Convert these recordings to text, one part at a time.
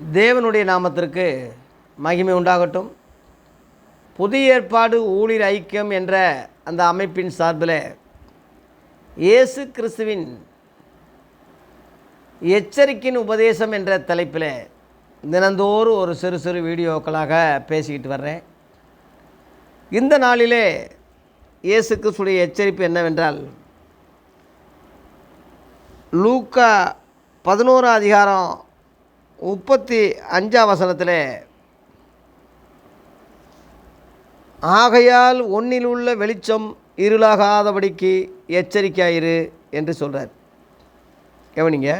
தேவனுடைய நாமத்திற்கு மகிமை உண்டாகட்டும். புதிய ஏற்பாடு ஊழியர் ஐக்கியம் என்ற அந்த அமைப்பின் சார்பில் இயேசு கிறிஸ்துவின் எச்சரிக்கையின் உபதேசம் என்ற தலைப்பில் தினந்தோறும் ஒரு சிறு சிறு வீடியோக்களாக பேசிக்கிட்டு வர்றேன். இந்த நாளிலே இயேசு கிறிஸ்துடைய எச்சரிப்பு என்னவென்றால் லூக்கா பதினோரா அதிகாரம் முப்பத்தி அஞ்சாம் வசனத்தில் ஆகையால் ஒன்னில் உள்ள வெளிச்சம் இருளாகாதபடிக்கு எச்சரிக்கையாயிரு என்று சொல்கிறார் கவனிங்க.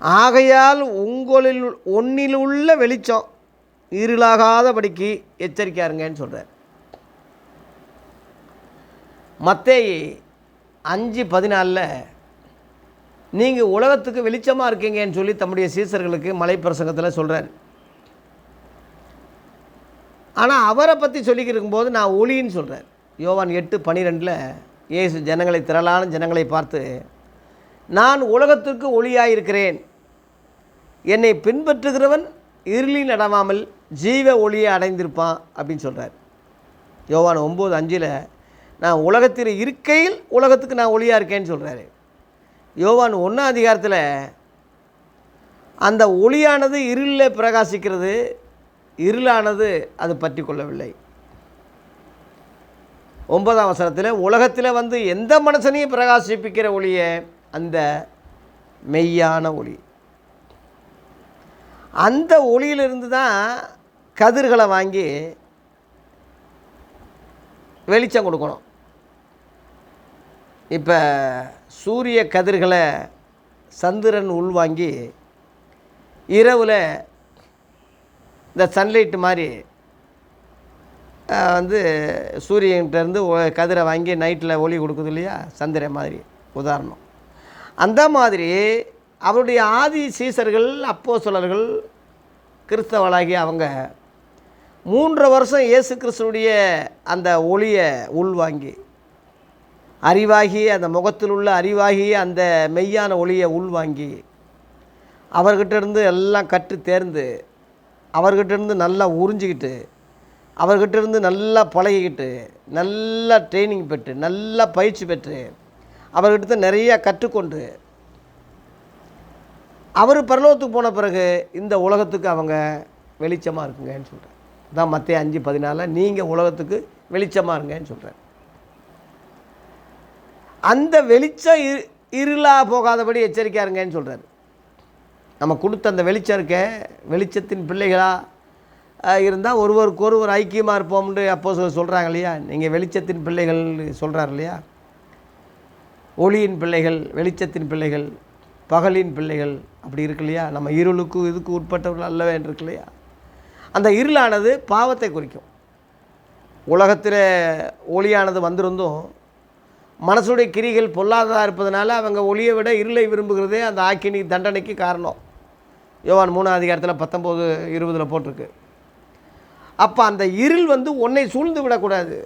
ஆகையால் உங்களில் ஒன்னில் உள்ள வெளிச்சம் இருளாகாதபடிக்கு எச்சரிக்கையாருங்கன்னு சொல்கிறார் மத்தேயி அஞ்சு பதினாலில் நீங்கள் உலகத்துக்கு வெளிச்சமாக இருக்கீங்கன்னு சொல்லி தம்முடைய சீசர்களுக்கு மலை பிரசங்கத்தில் சொல்கிறார் ஆனால் அவரை பற்றி சொல்லிக்கிருக்கும்போது நான் ஒளின்னு சொல்கிறார் யோவான் எட்டு பன்னிரெண்டில் இயேசு ஜனங்களை திரளான ஜனங்களை பார்த்து நான் உலகத்திற்கு ஒளியாக இருக்கிறேன் என்னை பின்பற்றுகிறவன் இருளில் நடவாமல் ஜீவ ஒளியை அடைந்திருப்பான் அப்படின்னு சொல்கிறார் யோவான் ஒம்பது அஞ்சில் நான் உலகத்தில் இருக்கையில் உலகத்துக்கு நான் ஒளியாக இருக்கேன்னு சொல்கிறாரு யோவான் ஒன்றாம் அதிகாரத்தில் அந்த ஒளியானது இருளில் பிரகாசிக்கிறது இருளானது அது பற்றி கொள்ளவில்லை. ஒன்பதாம் வசனத்தில் உலகத்தில் வந்து எந்த மனுஷனையும் பிரகாசிப்பிக்கிற ஒளியே அந்த மெய்யான ஒளி. அந்த ஒளியிலிருந்து தான் கதிர்களை வாங்கி வெளிச்சம் கொடுக்கணும். இப்போ சூரிய கதிர்களை சந்திரன் உள்வாங்கி இரவில் இந்த சன்லைட் மாதிரி வந்து சூரியன்கிட்டேருந்து கதிரை வாங்கி நைட்டில் ஒளி கொடுக்குது இல்லையா? சந்திரன் மாதிரி உதாரணம். அந்த மாதிரி அவருடைய ஆதி சீசர்கள் அப்போ கிறிஸ்தவளாகி அவங்க மூன்று வருஷம் இயேசு கிறிஸ்துடைய அந்த ஒளியை உள்வாங்கி அறிவாகி அந்த முகத்தில் உள்ள அறிவாகியே அந்த மெய்யான ஒளியை உள்வாங்கி அவர்கிட்டேருந்து எல்லாம் கற்று தேர்ந்து அவர்கிட்டேருந்து நல்லா உறிஞ்சிக்கிட்டு அவர்கிட்ட இருந்து நல்லா பழகிக்கிட்டு நல்லா ட்ரைனிங் பெற்று நல்லா பயிற்சி பெற்று அவர்கிட்ட நிறைய கற்றுக்கொண்டு அவர் பரலோகத்துக்கு போன பிறகு இந்த உலகத்துக்கு அவங்க வெளிச்சமாக இருக்குங்கன்னு சொல்கிறேன் தான் மற்ற அஞ்சு பதினாலில் நீங்கள் உலகத்துக்கு வெளிச்சமாக இருங்கன்னு சொல்கிறேன் அந்த வெளிச்சம் இரு இருளாக போகாதபடி எச்சரிக்கையாக இருங்கன்னு சொல்கிறார் நம்ம கொடுத்த அந்த வெளிச்சம் இருக்க வெளிச்சத்தின் பிள்ளைகளாக இருந்தால் ஒருவருக்கு ஒருவர் ஐக்கியமாக இருப்போம்னு அப்போ சொல்கிறாங்க இல்லையா? நீங்கள் வெளிச்சத்தின் பிள்ளைகள் சொல்கிறார் இல்லையா? ஒளியின் பிள்ளைகள் வெளிச்சத்தின் பிள்ளைகள் பகலின் பிள்ளைகள் அப்படி இருக்கு இல்லையா? நம்ம இருளுக்கு இதுக்கு உட்பட்டவர்கள் அல்லவே இருக்கு இல்லையா? அந்த இருளானது பாவத்தை குறிக்கும். உலகத்தில் ஒளியானது வந்திருந்தும் மனசுடைய கிரிகள் பொல்லாததாக இருப்பதனால அவங்க ஒளியை விட இருளை விரும்புகிறதே அந்த ஆக்கினி தண்டனைக்கு காரணம். யோவான் மூணாம் அதிகாரத்தில் பத்தொம்போது இருபதில் போட்டிருக்கு. அப்போ அந்த இருள் வந்து உன்னை சூழ்ந்து விடக்கூடாது.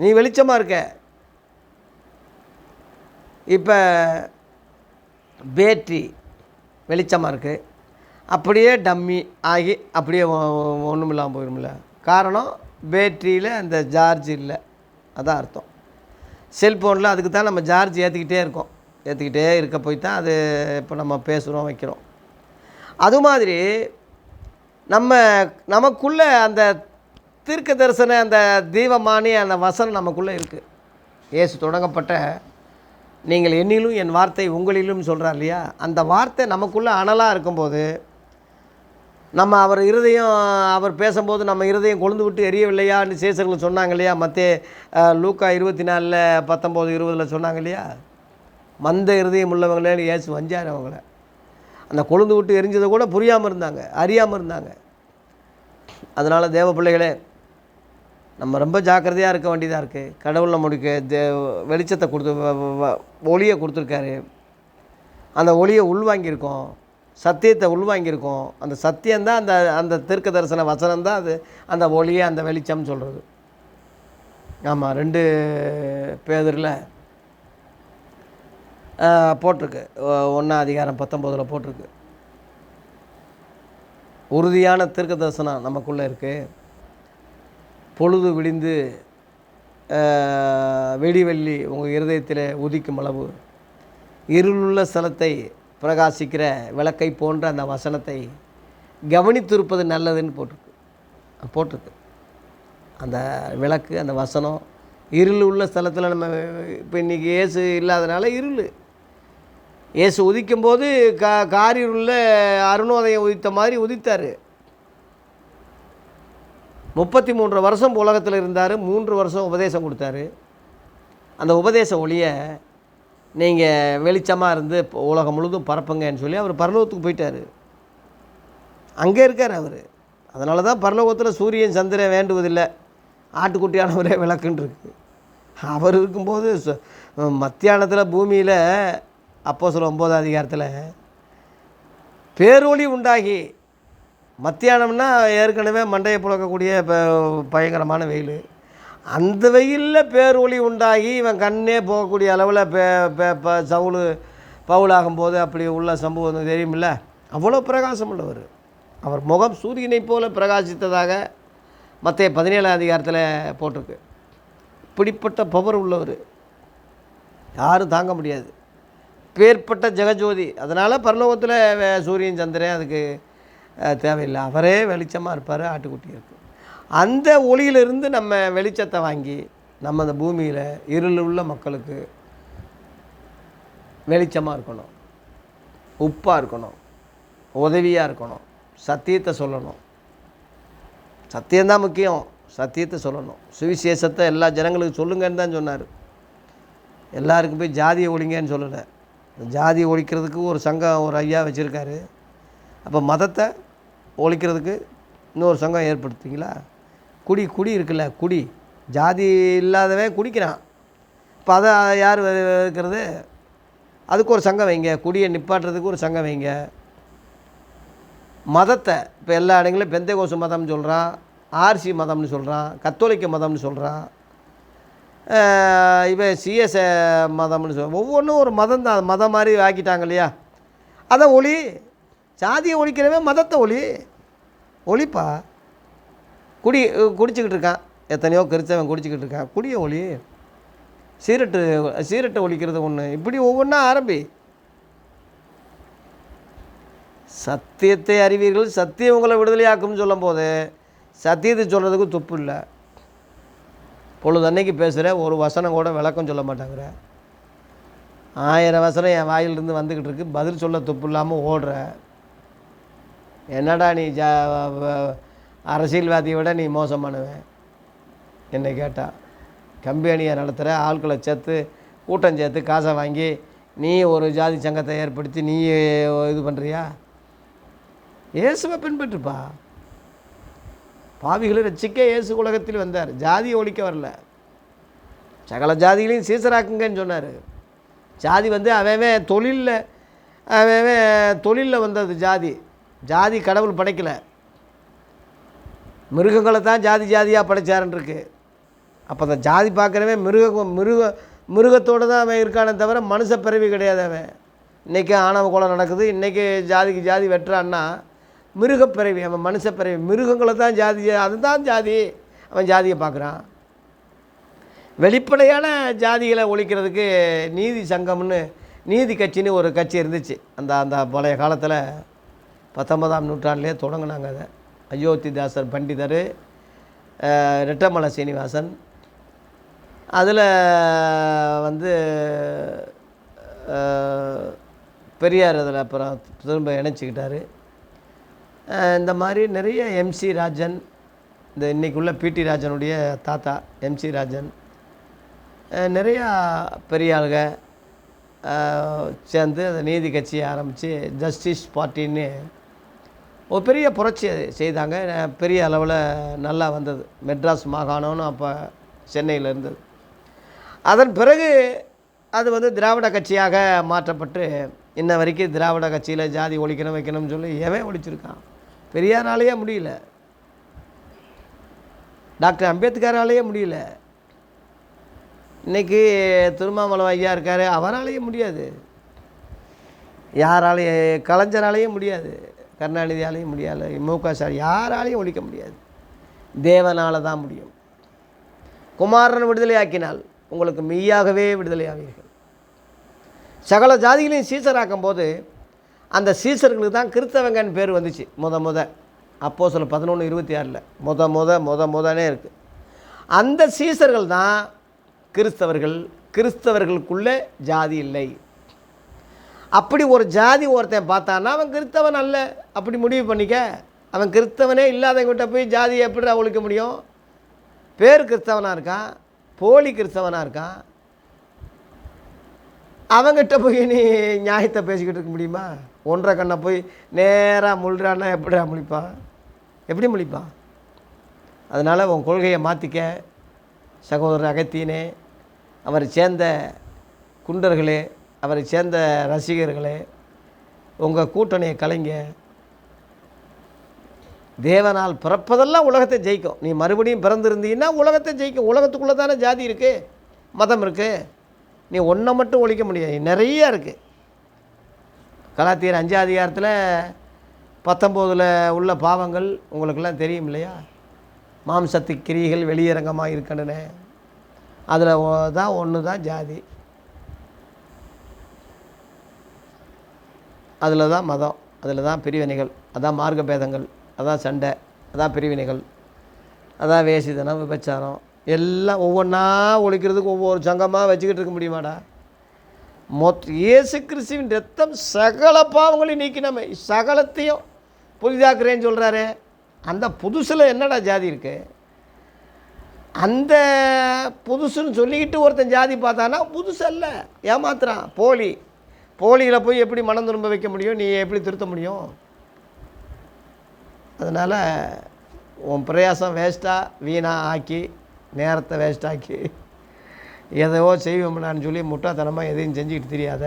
நீ வெளிச்சமாக இருக்க. இப்போ பேட்ரி வெளிச்சமாக இருக்குது அப்படியே டம்மி ஆகி அப்படியே ஒன்றும் இல்லாமல் போயிடும்ல காரணம் பேட்டரியில் அந்த சார்ஜ் இல்லை. அதான் அர்த்தம். செல்ஃபோனில் அதுக்கு தான் நம்ம சார்ஜ் ஏற்றிக்கிட்டே இருக்கோம். ஏற்றிக்கிட்டே இருக்க போய் தான் அது இப்போ நம்ம பேசுகிறோம் வைக்கிறோம். அது மாதிரி நம்ம நமக்குள்ளே அந்த தீர்க்க தரிசன அந்த தீபமானி அந்த வசனம் நமக்குள்ளே இருக்குது இயேசு தொடங்கப்பட்ட நீங்கள் என்னிலும் என் வார்த்தை உங்களிலும் சொல்கிறார் இல்லையா? அந்த வார்த்தை நமக்குள்ளே அனலாக இருக்கும்போது நம்ம அவர் இருதயம் அவர் பேசும்போது நம்ம இருதயம் கொழுந்து விட்டு எரியவில்லையான்னு சேசர்கள் சொன்னாங்க இல்லையா மற்ற லூக்கா இருபத்தி நாலில் பத்தொம்போது இருபதில் சொன்னாங்க இல்லையா மந்த இருதயம் உள்ளவங்களே இயேசு வஞ்சார் அவங்கள. அந்த கொழுந்து விட்டு எரிஞ்சதை கூட புரியாமல் இருந்தாங்க அறியாமல் இருந்தாங்க. அதனால் தேவ பிள்ளைகளே நம்ம ரொம்ப ஜாக்கிரதையாக இருக்க வேண்டியதாக இருக்குது கடவுள் நம்மளுக்கு தே வெளிச்சத்தை கொடுத்து வ- வ- ஒளியை கொடுத்துருக்காரு. அந்த ஒளியை உள்வாங்கியிருக்கோம். சத்தியத்தை உள்வாங்கியிருக்கோம். அந்த சத்தியம்தான் அந்த அந்த தீர்க்க தரிசன வசனம் தான் அது. அந்த ஒளியை அந்த வெளிச்சம்னு சொல்கிறது ஆமாம் ரெண்டு பேதரில் போட்டிருக்கு. ஒன்றா அதிகாரம் பத்தொம்போதில் போட்டிருக்கு. உறுதியான தீர்க்க தரிசனம் நமக்குள்ளே இருக்குது பொழுது விடிந்து வெடிவெள்ளி உங்கள் இருதயத்தில் உதிக்கும் அளவு. இருளுள்ள ஸ்தலத்தை பிரகாசிக்கிற விளக்கை போன்ற அந்த வசனத்தை கவனித்திருப்பது நல்லதுன்னு போட்டிருக்கு. போட்டிருக்கு. அந்த விளக்கு அந்த வசனம் இருள் உள்ள ஸ்தலத்தில் நம்ம இப்போ இன்றைக்கி ஏசு இல்லாதனால இருள். ஏசு உதிக்கும்போது கா காரிருளில் அருணோதயம் உதித்த மாதிரி உதித்தார். முப்பத்தி மூன்று வருஷம் உலகத்தில் இருந்தார் மூன்று வருஷம் உபதேசம் கொடுத்தாரு. அந்த உபதேச ஒளியை நீங்கள் வெளிச்சமாக இருந்து இப்போ உலகம் முழுதும் பரப்புங்கன்னு சொல்லி அவர் பரலோகத்துக்கு போயிட்டார். அங்கே இருக்கார் அவர். அதனால தான் பரலோகத்தில் சூரியன் சந்திரன் வேண்டுவதில்லை. ஆட்டுக்குட்டியானவரே விளக்குன்னுருக்கு அவர் இருக்கும்போது மத்தியானத்தில் பூமியில் அப்போ சொல்ல ஒம்போதாம் அதிகாரத்தில் பேரொளி உண்டாகி மத்தியானம்னா ஏற்கனவே மண்டையை புழக்கக்கூடிய இப்போ பயங்கரமான வெயில். அந்த வெயிலில் பேரொழி உண்டாகி இவன் கண்ணே போகக்கூடிய அளவில் பே பே ப சவுளு பவுலாகும்போது அப்படி உள்ள சம்பவம் தெரியுமில்ல? அவ்வளோ பிரகாசம் உள்ளவர். அவர் முகம் சூரியனை போல பிரகாசித்ததாக மற்ற பதினேழாம் அதிகாரத்தில் போட்டிருக்கு. இப்படிப்பட்ட பவர் உள்ளவர். யாரும் தாங்க முடியாது. பேர்பட்ட ஜெகஜோதி. அதனால் பரலோகத்தில் சூரியன் சந்திரன் அதுக்கு தேவையில்லை. அவரே வெளிச்சமாக இருப்பார் ஆட்டுக்குட்டி இருக்கு அந்த ஒளியிலிருந்து நம்ம வெளிச்சத்தை வாங்கி நம்ம அந்த பூமியில் இருள் உள்ள மக்களுக்கு வெளிச்சமாக இருக்கணும். உப்பாக இருக்கணும். உதவியாக இருக்கணும். சத்தியத்தை சொல்லணும். சத்தியம்தான் முக்கியம். சத்தியத்தை சொல்லணும். சுவிசேஷத்தை எல்லா ஜனங்களுக்கு சொல்லுங்கன்னு தான் சொன்னார். எல்லாருக்கும் போய் ஜாதியை ஒழிங்கன்னு சொல்லலை. ஜாதி ஒழிக்கிறதுக்கு ஒரு சங்கம் ஒரு ஐயா வச்சுருக்காரு. அப்போ மதத்தை ஒழிக்கிறதுக்கு இன்னொரு சங்கம் ஏற்படுத்துவீங்களா குடி குடி இருக்குல்ல குடி. ஜாதி இல்லாதவன் குடிக்கிறான். இப்போ அதை யார் இருக்கிறது அதுக்கு ஒரு சங்கம் வைங்க. குடியை நிப்பாட்டுறதுக்கு ஒரு சங்கம் வைங்க. மதத்தை இப்போ எல்லா இடங்களும் பெந்தகோசு மதம்னு சொல்கிறான் ஆர்சி மதம்னு சொல்கிறான் கத்தோலிக்க மதம்னு சொல்கிறான் இவன் சிஎஸ் மதம்னு சொல் ஒவ்வொன்றும் ஒரு மதம் தான் மதம் மாதிரி ஆக்கிட்டாங்க இல்லையா? அதை ஒளி. சாதியை ஒழிக்கிறவன் மதத்தை ஒளி. ஒளிப்பா? குடி குடிச்சிக்கிட்டு இருக்கான். எத்தனையோ கிறிஸ்தவன் குடிச்சிக்கிட்டு இருக்கான். குடிய ஒளி. சீரட்டு சீரட்டை ஒழிக்கிறது ஒன்று இப்படி ஒவ்வொன்றா ஆரம்பி. சத்தியத்தை அறிவீர்கள். சத்தியம் உங்களை விடுதலையாக்கும்னு சொல்லும்போது சத்தியத்தை சொல்கிறதுக்கு துப்பு இல்லை. பொழுது அன்னைக்கு பேசுகிற ஒரு வசனம் கூட விளக்கம் சொல்ல மாட்டாங்கிற. ஆயிரம் வசனம் என் வாயிலிருந்து வந்துக்கிட்டு இருக்கு. பதில் சொல்ல துப்பு இல்லாமல் ஓடுற. என்னடா நீ ஜா அரசியல்வாதியை விட நீ மோசமானவன் என்னை கேட்டால் கம்பெனியை நடத்துகிற ஆட்களை சேர்த்து கூட்டம் சேர்த்து காசை வாங்கி நீ ஒரு ஜாதி சங்கத்தை ஏற்படுத்தி நீ இது பண்ணுறியா இயேசுவை பின்பற்றுப்பா. பாவிகளை ரசிக்க இயேசு உலகத்தில் வந்தார். ஜாதியை ஒழிக்க வரல. சகல ஜாதிகளையும் சீசராக்குங்கன்னு சொன்னார். ஜாதி வந்து அவன் தொழிலில் அவன் தொழிலில் வந்தது ஜாதி. ஜாதி கடவுள் படைக்கலை. மிருகங்களை தான் ஜாதி ஜாதியாக படைச்சாருன்ருக்கு அப்போ அந்த ஜாதி பார்க்குறவன் மிருக மிருக மிருகத்தோடு தான் அவன் இருக்கானே தவிர மனுஷ பிறவி கிடையாது அவன். இன்றைக்கி ஆணவ கோலம் நடக்குது இன்றைக்கி ஜாதிக்கு ஜாதி வெட்டுறான்னா மிருகப்பிறவி அவன் மனுஷ பிறவி. மிருகங்களை தான் ஜாதி அதுதான் ஜாதி. அவன் ஜாதியை பார்க்குறான். வெளிப்படையான ஜாதிகளை ஒழிக்கிறதுக்கு நீதி சங்கம்னு நீதி கட்சின்னு ஒரு கட்சி இருந்துச்சு. அந்த அந்த பழைய காலத்தில் பத்தொன்பதாம் நூற்றாண்டுலேயே தொடங்கினாங்க அதை. அயோத்திதாசர் பண்டிதர் ரெட்டமலை சீனிவாசன். அதில் வந்து பெரியார் அதில் அப்புறம் திரும்ப இணைச்சிக்கிட்டார். இந்த மாதிரி நிறைய எம்சி ராஜன் இந்த இன்றைக்குள்ள பிடி ராஜனுடைய தாத்தா எம்சி ராஜன் நிறையா பெரியாளுக சேர்ந்து அந்த நீதி கட்சியை ஆரம்பித்து ஜஸ்டிஸ் பார்ட்டின்னு ஒரு பெரிய புரட்சி அது செய்தாங்க. பெரிய அளவில் நல்லா வந்தது. மெட்ராஸ் மாகாணம்னு அப்போ சென்னையில் இருந்தது. அதன் பிறகு அது வந்து திராவிட கட்சியாக மாற்றப்பட்டு இன்ன வரைக்கும் திராவிட கட்சியில் ஜாதி ஒழிக்கணும் வைக்கணும்னு சொல்லி எவன் ஒழிச்சிருக்கான். பெரியாராலேயே முடியல. டாக்டர் அம்பேத்கராலேயே முடியல. இன்றைக்கி திருமாமலம் ஐயா இருக்கார் அவராலேயே முடியாது. யாராலேயே கலைஞராலேயே முடியாது. கருணாநிதியாலையும் முடியாது மு க ஸ்டாலின் யாராலையும் ஒழிக்க முடியாது. தேவனால் தான் முடியும். குமாரன் விடுதலை ஆக்கினால் உங்களுக்கு மெய்யாகவே விடுதலை ஆவீர்கள் சகல ஜாதிகளையும் சீசராக்கும் போது அந்த சீசர்களுக்கு தான் கிறிஸ்தவங்கன்னு பேர் வந்துச்சு. முத முத. அப்போ சொல்ல பதினொன்று இருபத்தி ஆறில். முத முத முத முதனே இருக்குது அந்த சீசர்கள் தான் கிறிஸ்தவர்கள். கிறிஸ்தவர்களுக்குள்ளே ஜாதி இல்லை. அப்படி ஒரு ஜாதி ஒருத்தன் பார்த்தான்னா அவன் கிறிஸ்தவன் அல்ல. அப்படி முடிவு பண்ணிக்க. அவன் கிறிஸ்தவனே இல்லாதவங்கிட்ட போய் ஜாதியை எப்படி ஒழிக்க முடியும்? பேர் கிறிஸ்தவனாக இருக்கான் போலி கிறிஸ்தவனாக இருக்கான் அவங்ககிட்ட போய் நீ நியாயத்தை பேசிக்கிட்டு இருக்க முடியுமா? ஒன்றரை கண்ணை போய் நேராக முழுறான்னா எப்படிடா முழிப்பான் எப்படி முழிப்பான் அதனால் உன் கொள்கையை மாற்றிக்க சகோதரர் அகத்தியனே அவரை சேர்ந்த குண்டர்களே அவரை சேர்ந்த ரசிகர்களே உங்கள் கூட்டணியை கலைங்க. தேவனால் பிறப்பதெல்லாம் உலகத்தை ஜெயிக்கும். நீ மறுபடியும் பிறந்திருந்தீங்கன்னா உலகத்தை ஜெயிக்கும். உலகத்துக்குள்ளே தானே ஜாதி இருக்குது மதம் இருக்குது நீ ஒன்றை மட்டும் ஒழிக்க முடியாது. நிறைய இருக்குது கலாத்தியர் அஞ்சு அதிகாரத்தில் பத்தொம்போதில் உள்ள பாவங்கள் உங்களுக்கெல்லாம் தெரியும் இல்லையா? மாம்சத்து கிரிகள் வெளியரங்கமாக இருக்கணுன்னு அதில் தான் ஒன்று தான் ஜாதி. அதில் தான் மதம் அதில் தான் பிரிவினைகள் அதான் மார்க்க பேதங்கள் அதான் சண்டை அதான் பிரிவினைகள் அதான் வேசிதனம் விபச்சாரம். எல்லாம் ஒவ்வொன்றா ஒழிக்கிறதுக்கு ஒவ்வொரு சங்கமாக வச்சுக்கிட்டு இருக்க முடியுமாடா? மொத்த இயேசு கிறிஸ்துவின் ரத்தம் சகல பாவங்களையும் நீக்கினமை. சகலத்தையும் புதிதாக்குறேன்னு சொல்கிறாரு அந்த புதுசில் என்னடா ஜாதி இருக்குது அந்த புதுசுன்னு சொல்லிக்கிட்டு ஒருத்தன் ஜாதி பார்த்தானா புதுசு அல்ல ஏமாத்துறான். போலி. போலியில் போய் எப்படி மனம் திரும்ப வைக்க முடியும்? நீ எப்படி திருத்த முடியும்? அதனால் உன் பிரயாசம் வேஸ்ட்டாக வீணாக ஆக்கி நேரத்தை வேஸ்ட்டாக்கி எதையோ செய்வோம்னான்னு சொல்லி முட்டாத்தனமாக எதையும் செஞ்சுக்கிட்டு தெரியாத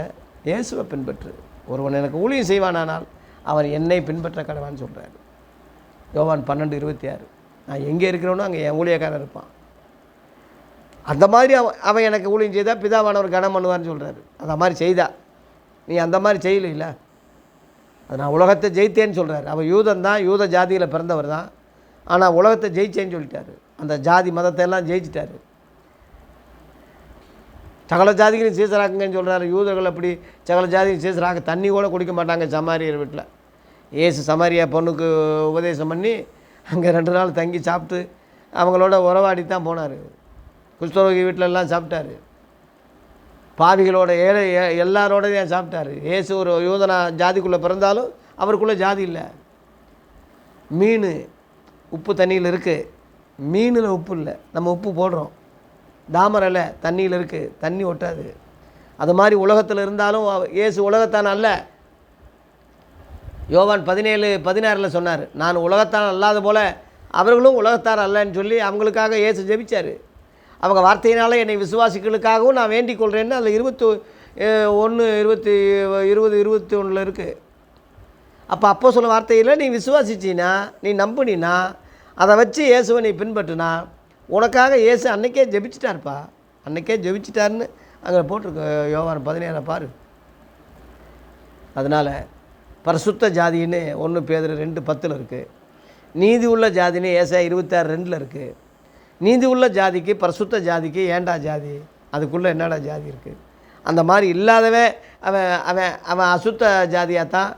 இயேசுவை பின்பற்று. ஒருவன் எனக்கு ஊழியம் செய்வானானால் அவன் என்னை பின்பற்ற கடவான்னு சொல்கிறாரு யோவான் பன்னெண்டு இருபத்தி ஆறு. நான் எங்கே இருக்கிறவனோ அங்கே என் ஊழியக்காரன் இருப்பான். அந்த மாதிரி அவன் அவன் எனக்கு ஊழியம் செய்தால் பிதாவானவர் கனம் பண்ணுவார்னு சொல்கிறாரு அந்த மாதிரி செய்தா. நீ அந்த மாதிரி செய்யலையில? அது நான் உலகத்தை ஜெயித்தேன்னு சொல்கிறார் அவர் யூதன் தான் யூத ஜாதியில் பிறந்தவர் தான். ஆனால் உலகத்தை ஜெயிச்சேன்னு சொல்லிட்டார். அந்த ஜாதி மதத்தை எல்லாம் ஜெயிச்சிட்டாரு. சகல ஜாதிகளையும் சீசராக்குங்கன்னு சொல்கிறாரு யூதர்கள் அப்படி சகல ஜாதியும் சீசராக்க தண்ணி கூட குடிக்க மாட்டாங்க சமாரியர் வீட்டில். ஏசு சமாரியா பொண்ணுக்கு உபதேசம் பண்ணி அங்கே ரெண்டு நாள் தங்கி சாப்பிட்டு அவங்களோட உறவாடி தான் போனார். குஷ்டரோகி வீட்டிலலாம் சாப்பிட்டாரு. பாவிகளோட ஏழை எல்லாரோடையும் சாப்பிட்டாரு? ஏசு ஒரு யூதனா ஜாதிக்குள்ளே பிறந்தாலும் அவருக்குள்ளே ஜாதி இல்லை. மீன் உப்பு தண்ணியில் இருக்குது மீனில் உப்பு இல்லை. நம்ம உப்பு போடுறோம். தாமரில் தண்ணியில் இருக்குது தண்ணி ஒட்டாது. அது மாதிரி உலகத்தில் இருந்தாலும் ஏசு உலகத்தான் அல்ல. யோவான் பதினேழு பதினாறில் சொன்னார் நான் உலகத்தான் அல்லாத போல் அவர்களும் உலகத்தார் அல்லன்னு சொல்லி அவங்களுக்காக ஏசு ஜெபிச்சார். அவங்க வார்த்தையினால் என்னை விசுவாசிகளுக்காகவும் நான் வேண்டிக் கொள்கிறேன்னு அதில் இருபத்தி ஒன்று இருபத்தி இருபது இருபத்தி ஒன்றில் இருக்குது அப்போ அப்போ சொல்ல வார்த்தையில் நீ விசுவாசிச்சினா நீ நம்புனினா அதை வச்சு இயேசுவை நீ பின்பற்றுனா உனக்காக இயேசு அன்னைக்கே ஜெபிச்சிட்டார்ப்பா. அன்னைக்கே ஜெபிச்சிட்டாருன்னு அங்கே போட்டிருக்க யோவான் பதினேழு பாரு. அதனால் பரிசுத்த ஜாதின்னு ஒன்று பேதில் ரெண்டு பத்தில் இருக்குது நீதி உள்ள ஜாதின்னு ஏசா இருபத்தாறு ரெண்டில் இருக்குது நீதி உள்ள ஜாதிக்கு பரிசுத்த ஜாதிக்கு ஏண்டா ஜாதி? அதுக்குள்ளே என்னடா ஜாதி இருக்குது அந்த மாதிரி இல்லாதவன் அவன் அவன் அவன் அசுத்த ஜாதியாக தான்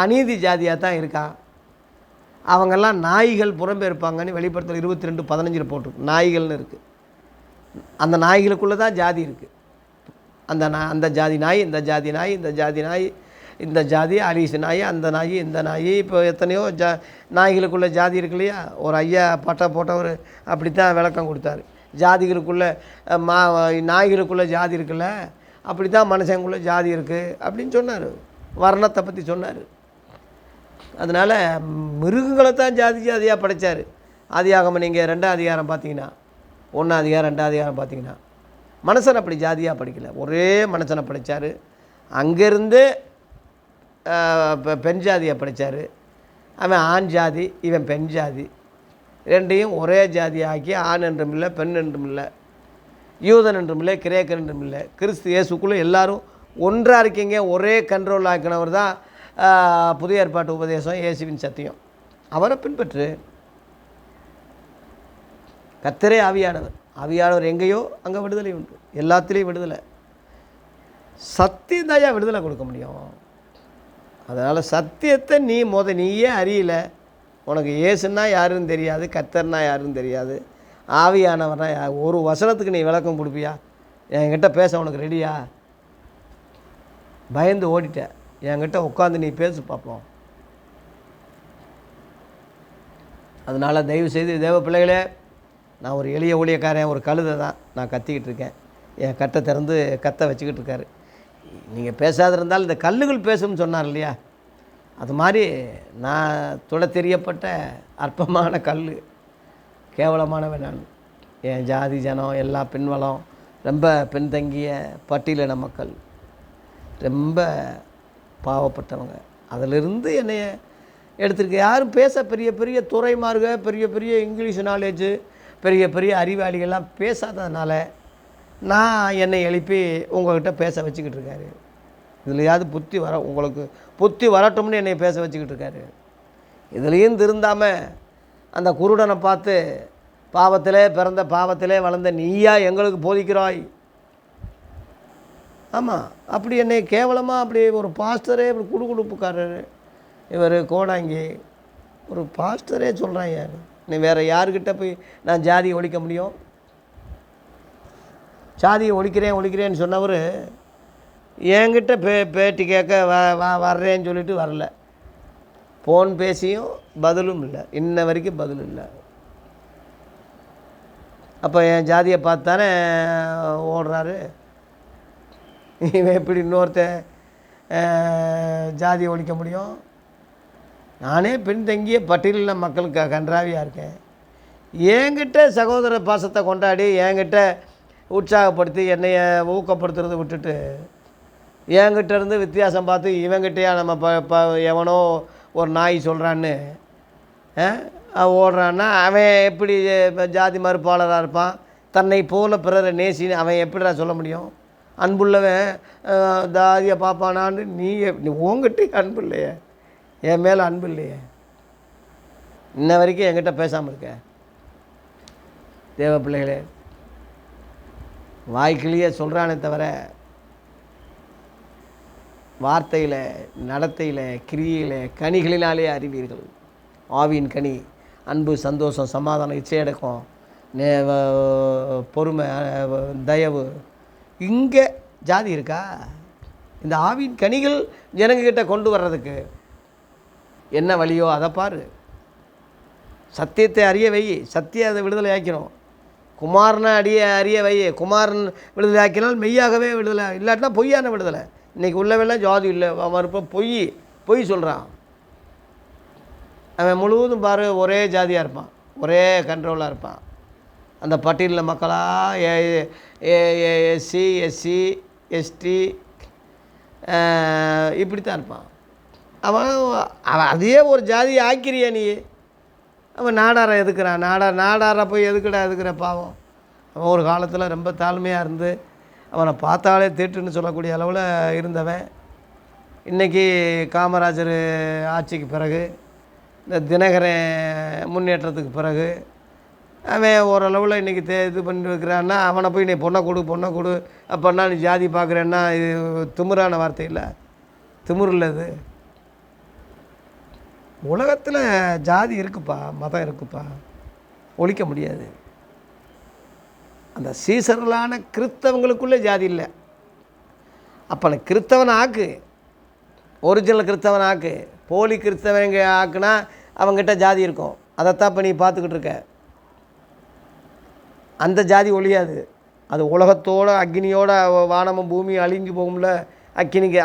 அநீதி ஜாதியாக தான் இருக்கான் அவங்கெல்லாம் நாய்கள் புறம்பே இருப்பாங்கன்னு வெளிப்படுத்தல் இருபத்தி ரெண்டு பதினஞ்சில் போட்டிருக்கு. நாய்கள்னு இருக்குது அந்த நாய்களுக்குள்ளே தான் ஜாதி இருக்குது அந்த நா அந்த ஜாதி நாய் இந்த ஜாதி நாய் இந்த ஜாதி நாய் இந்த ஜாதி அரிசி நாய் அந்த நாய் இந்த நாய். இப்போ எத்தனையோ ஜா நாய்களுக்குள்ளே ஜாதி இருக்கு இல்லையா? ஒரு ஐயா பட்டை போட்டவர் அப்படி தான் விளக்கம் கொடுத்தாரு. ஜாதிகளுக்குள்ளே மா நாய்களுக்குள்ளே ஜாதி இருக்குல்ல? அப்படி தான் மனுஷங்களுக்குள்ள ஜாதி இருக்குது அப்படின்னு சொன்னார். வர்ணத்தை பற்றி சொன்னார். அதனால் மிருகங்களை தான் ஜாதி ஜாதியாக படைச்சார். ஆதியாகம நீங்கள் ரெண்டாம் அதிகாரம் பார்த்தீங்கன்னா ஒன்றாம் அதிகாரம் ரெண்டாம் அதிகாரம் பார்த்தீங்கன்னா மனுஷன் அப்படி ஜாதியாக படிக்கல. ஒரே மனுஷனை படித்தார் அங்கேருந்து பெண் ஜாதியை படைச்சார். அவன் ஆண் ஜாதி இவன் பெண் ஜாதி. ரெண்டையும் ஒரே ஜாதியாக்கி ஆண் என்றும் இல்லை பெண் என்றும் இல்லை யூதன் என்றும் இல்லை கிரேக்கன் என்றும் இல்லை கிறிஸ்து இயேசுக்குள்ளே எல்லாரும் ஒன்றாக இருக்கீங்க ஒரே கண்ட்ரோல் ஆக்கினவர் தான் புதிய ஏற்பாட்டு உபதேசம் இயேசுவின் சத்தியம். அவரை பின்பற்று. கத்தரே ஆவியானவர். ஆவியானவர் எங்கேயோ அங்கே விடுதலை உண்டு. எல்லாத்துலேயும் விடுதலை. சத்தியந்தாயா விடுதலை கொடுக்க முடியும். அதனால் சத்தியத்தை நீ முத நீயே அறியல. உனக்கு ஏசுன்னா யாருன்னு தெரியாது கத்தர்னா யாருன்னு தெரியாது ஆவியானவர்னா ஒரு வசனத்துக்கு நீ விளக்கம் கொடுப்பியா? என்கிட்ட பேச உனக்கு ரெடியா பயந்து ஓடிட்ட என்கிட்ட உட்காந்து நீ பேசு பார்ப்போம் அதனால் தயவு செய்து தேவ பிள்ளைகளே நான் ஒரு எளிய ஊழியக்காரன் ஒரு கழுதை தான் நான் கத்திக்கிட்டு இருக்கேன். என் கட்டை திறந்து கத்தை வச்சுக்கிட்டு இருக்காரு. நீங்கள் பேசாத இருந்தால் இந்த கல்லுகள் பேசும்னு சொன்னார் இல்லையா? அது மாதிரி நான் துட தெரியப்பட்ட அற்பமான கல் கேவலமானவன் நான். என் ஜாதி ஜனம் எல்லா பின்வளம் ரொம்ப பின்தங்கிய பட்டியலின மக்கள். ரொம்ப பாவப்பட்டவங்க. அதிலிருந்து என்னைய எடுத்திருக்க. யாரும் பேச பெரிய பெரிய துறைமார்க பெரிய பெரிய இங்கிலீஷ் நாலேஜு பெரிய பெரிய அறிவாளிகள்லாம் பேசாததுனால நான் என்னை எழுப்பி உங்கள்கிட்ட பேச வச்சுக்கிட்டு இருக்காரு. இதுலையாவது புத்தி வர உங்களுக்கு புத்தி வரட்டும்னு என்னை பேச வச்சுக்கிட்டு இருக்காரு. இதுலேயும் திருந்தாமல் அந்த குருடனை பார்த்து பாவத்திலே பிறந்த பாவத்திலே வளர்ந்த நீயா எங்களுக்கு போதிக்கிறாய். ஆமாம் அப்படி என்னை கேவலமாக அப்படி ஒரு பாஸ்டரே இப்படி குடுகுடுப்புக்காரர். இவர் கோடாங்கி ஒரு பாஸ்டரே சொல்கிறான் யார்? நீ வேறு யாருக்கிட்ட போய் நான் ஜாதியை ஒழிக்க முடியும்? ஜாதியை ஒழிக்கிறேன் ஒழிக்கிறேன்னு சொன்னவர் என்கிட்ட பே பேட்டி கேட்க வ வ வர்றேன்னு சொல்லிட்டு வரல. ஃபோன் பேசியும் பதிலும் இல்லை. இன்ன வரைக்கும் பதில் இல்லை. அப்போ என் ஜாதியை பார்த்தானே ஓடுறாரு. இவன் எப்படி இன்னொருத்த ஜாதியை ஒழிக்க முடியும்? நானே பின்தங்கிய பட்டியலில் மக்களுக்கு கன்றாவியாக இருக்கேன். என்கிட்ட சகோதர பாசத்தை கொண்டாடி என்கிட்ட உற்சாகப்படுத்தி என்னைய ஊக்கப்படுத்துறதை விட்டுட்டு என்கிட்ட இருந்து வித்தியாசம் பார்த்து இவங்கிட்டயா நம்ம ப ப எவனோ ஒரு நாய் சொல்கிறான்னு ஓடுறான்னா அவன் எப்படி இப்போ ஜாதி மறுப்பாளராக இருப்பான்? தன்னை போல பிறரை நேசின்னு அவன் எப்படிடா சொல்ல முடியும்? அன்புள்ளவன் தாதியை பார்ப்பானான்னு நீ நீ உங்ககிட்ட அன்பு இல்லையே. என் மேலே அன்பு இல்லையே. இன்ன வரைக்கும் என்கிட்ட பேசாமல் இருக்க. தேவ பிள்ளைகளே வாய்க்கிலேயே சொல்கிறானே தவிர வார்த்தையில் நடத்தையில் கிரியையில் கனிகளினாலே அறிவீர்கள். ஆவியின் கனி அன்பு சந்தோஷம் சமாதானம் இச்சையடக்கம் நே பொறுமை தயவு இங்கே ஜாதி இருக்கா? இந்த ஆவியின் கனிகள் ஜனங்கக்கிட்ட கொண்டு வர்றதுக்கு என்ன வழியோ அதை பாரு. சத்தியத்தை அறிய வை. சத்தியம் அதை விடுதலை ஆக்கிறோம். குமாரனை அடிய அறிய வை. குமாரன் விடுதலை ஆக்கினால் மெய்யாகவே விடுதலை. இல்லாட்டினா பொய்யான விடுதலை. இன்றைக்கி உள்ளவெல்லாம் ஜாதி இல்லை. அவன் பொய் பொய் சொல்கிறான் அவன் முழுவதும் பாரு ஒரே ஜாதியாக இருப்பான். ஒரே கண்ட்ரோலாக இருப்பான். அந்த பட்டியலில் மக்களாக எஸ்சி எஸ்சி எஸ்டி இப்படித்தான் இருப்பான். அவன் அவன் அதையே ஒரு ஜாதியை ஆக்கிறியா நீ? அவன் நாடாரை எதுக்குறான் நாடா நாடாரை போய் எதுக்குடா எதுக்குற பாவம்? அவன் ஒரு காலத்தில் ரொம்ப தாழ்மையாக இருந்து அவனை பார்த்தாலே திட்டுன்னு சொல்லக்கூடிய அளவில் இருந்தவன். இன்றைக்கி காமராஜர் ஆட்சிக்கு பிறகு இந்த தினகரன் முன்னேற்றத்துக்கு பிறகு அவன் ஓரளவில் இன்றைக்கி தே இது பண்ணி வைக்கிறான்னா அவனை போய் நீ பொண்ணை கொடு பொண்ணை கொடு அப்போன்னா நீ ஜாதி பார்க்குறேன்னா இது திமுறான வார்த்தை இல்லை. திமுறில் இது. உலகத்தில் ஜாதி இருக்குப்பா மதம் இருக்குப்பா. ஒழிக்க முடியாது. அந்த சீசர்களான கிறிஸ்தவங்களுக்குள்ளே ஜாதி இல்லை. அப்போ நான் கிறிஸ்தவன் ஆக்கு. ஒரிஜினல் கிறிஸ்தவன் ஆக்கு. போலி கிறிஸ்தவங்க ஆக்குனா அவங்ககிட்ட ஜாதி இருக்கும். அதைத்தான் இப்போ நீ பார்த்துக்கிட்டு இருக்க. அந்த ஜாதி ஒழியாது. அது உலகத்தோட அக்னியோட வானமும் பூமியும் அழிஞ்சு போகும்ல. அக்னிக்கு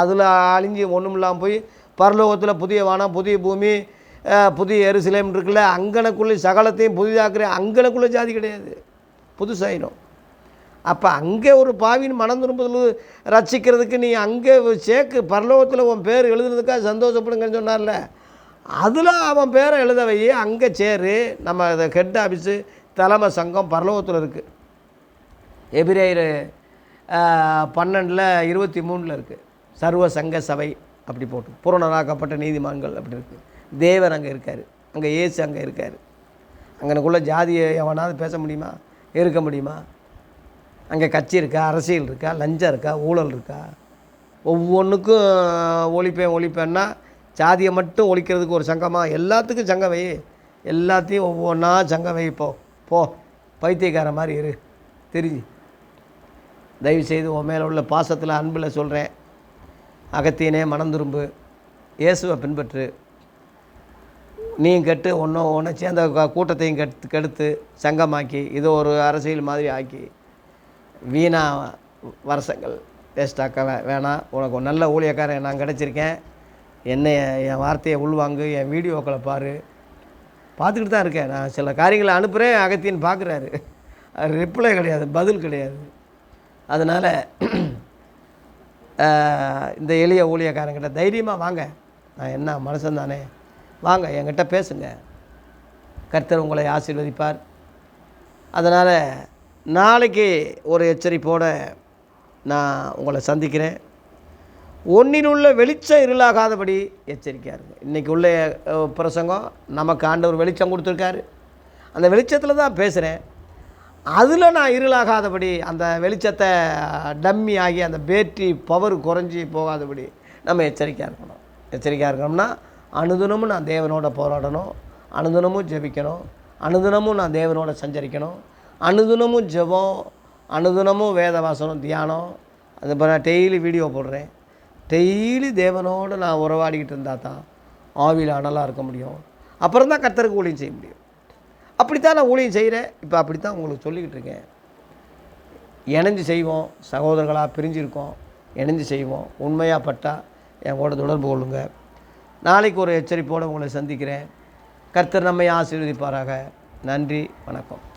அதில் அழிஞ்சு ஒன்றும் இல்லாமல் போய் பரலோகத்தில் புதிய வானம் புதிய பூமி புதிய எருசலேம் இருக்குல்ல அங்கனக்குள்ளே சகலத்தையும் புதிதாக்குறேன் அங்கனக்குள்ளே ஜாதி கிடையாது. புதுசாயிடும் அப்போ அங்கே ஒரு பாவின் மனம் திரும்புதல் ரசிக்கிறதுக்கு நீ அங்கே சேர்க்கு பரலோகத்தில் உன் பேர் எழுதுறதுக்காக சந்தோஷப்படுங்கன்னு சொன்னார்ல. அதில் அவன் பேரை எழுத வை அங்கே சேரு. நம்ம ஹெட் ஆஃபீஸு தலைமை சங்கம் பரலோகத்தில் இருக்குது எபிரேயர் பன்னெண்டில் இருபத்தி மூணில் இருக்குது சர்வ சங்க சபை. அப்படி போட்டு பூரணராக்கப்பட்ட நீதிமான்கள் அப்படி இருக்குது தேவர் அங்கே இருக்கார். அங்கே ஏசு அங்கே இருக்கார். அங்கனக்குள்ள ஜாதியை எவனாவது பேச முடியுமா? இருக்க முடியுமா? அங்கே கட்சி இருக்கா? அரசியல் இருக்கா? லஞ்சம் இருக்கா? ஊழல் இருக்கா? ஒவ்வொன்றுக்கும் ஒழிப்பேன் ஒழிப்பேன்னா ஜாதியை மட்டும் ஒழிக்கிறதுக்கு ஒரு சங்கமாக எல்லாத்துக்கும் சங்கம் வை. எல்லாத்தையும் ஒவ்வொன்றா சங்கம் வை. போ போ. பைத்தியக்கார மாதிரி இரு. தெரிஞ்சு. தயவுசெய்து உன் மேலே உள்ள பாசத்தில் அன்பில் சொல்கிறேன் அகத்தியனே மனம் திரும்பு இயேசுவை பின்பற்று. நீயும் கெட்டு ஒன்றும் ஒன்று சேர்ந்த கூட்டத்தையும் கெடுத்து கெடுத்து சங்கமாக்கி இதை ஒரு அரசியல் மாதிரி ஆக்கி. வீணா வருஷங்கள் வேஸ்டாக்க வே வேணாம் உனக்கு ஒரு நல்ல ஊழியக்காரன் நான் கிடச்சிருக்கேன். என்னை என் வார்த்தையை உள்வாங்கு என் வீடியோக்களை பாரு. பார்த்துக்கிட்டு தான் இருக்கேன். நான் சில காரியங்களை அனுப்புகிறேன் அகத்தின்னு பார்க்குறாரு. ரிப்ளை கிடையாது பதில் கிடையாது. அதனால் இந்த எளிய ஊழியக்காரங்கிட்ட தைரியமாக வாங்க. நான் என்ன மனுஷன் தானே. வாங்க என்கிட்ட பேசுங்க. கர்த்தர் உங்களை ஆசீர்வதிப்பார். அதனால் நாளைக்கு ஒரு எச்சரிப்போடு நான் உங்களை சந்திக்கிறேன். ஒன்றினுள்ள வெளிச்சம் இருளாகாதபடி எச்சரிக்கையாக இருங்க. இன்றைக்கி உள்ள பிரசங்கம் நமக்கு ஆண்டவர் வெளிச்சம் கொடுத்துருக்காரு. அந்த வெளிச்சத்தில் தான் பேசுகிறேன் அதில் நான் இருளாகாதபடி அந்த வெளிச்சத்தை டம்மி ஆகி அந்த பேட்டரி பவர் குறைஞ்சி போகாதபடி நம்ம எச்சரிக்கையாக இருக்கணும். எச்சரிக்கையாக இருக்கணும்னா அனுதினமும் நான் தேவனோட போராடணும். அனுதினமும் ஜெபிக்கணும். அனுதினமும் நான் தேவனோட சஞ்சரிக்கணும். அனுதினமும் ஜெபம் அனுதினமும் வேத வாசனம் தியானம். அது இப்போ நான் டெய்லி வீடியோ போடுறேன். டெய்லி தேவனோடு நான் உறவாடிக்கிட்டு இருந்தால் தான் ஆவியில் அனலாக இருக்க முடியும். அப்புறம் தான் கத்தருக்கு ஊழியம் செய்ய முடியும். அப்படித்தான் நான் ஊழியம் செய்கிறேன். இப்போ அப்படித்தான் உங்களுக்கு சொல்லிக்கிட்டு இருக்கேன். இணைஞ்சு செய்வோம். சகோதரர்களாக பிரிஞ்சிருக்கோம். இணைஞ்சு செய்வோம். உண்மையாக பட்டா என் கூட தொடர்பு கொள்ளுங்கள் நாளைக்கு ஒரு எச்சரிப்போடு உங்களை சந்திக்கிறேன். கர்த்தர் நம்மை ஆசீர்வதிப்பாராக. நன்றி வணக்கம்.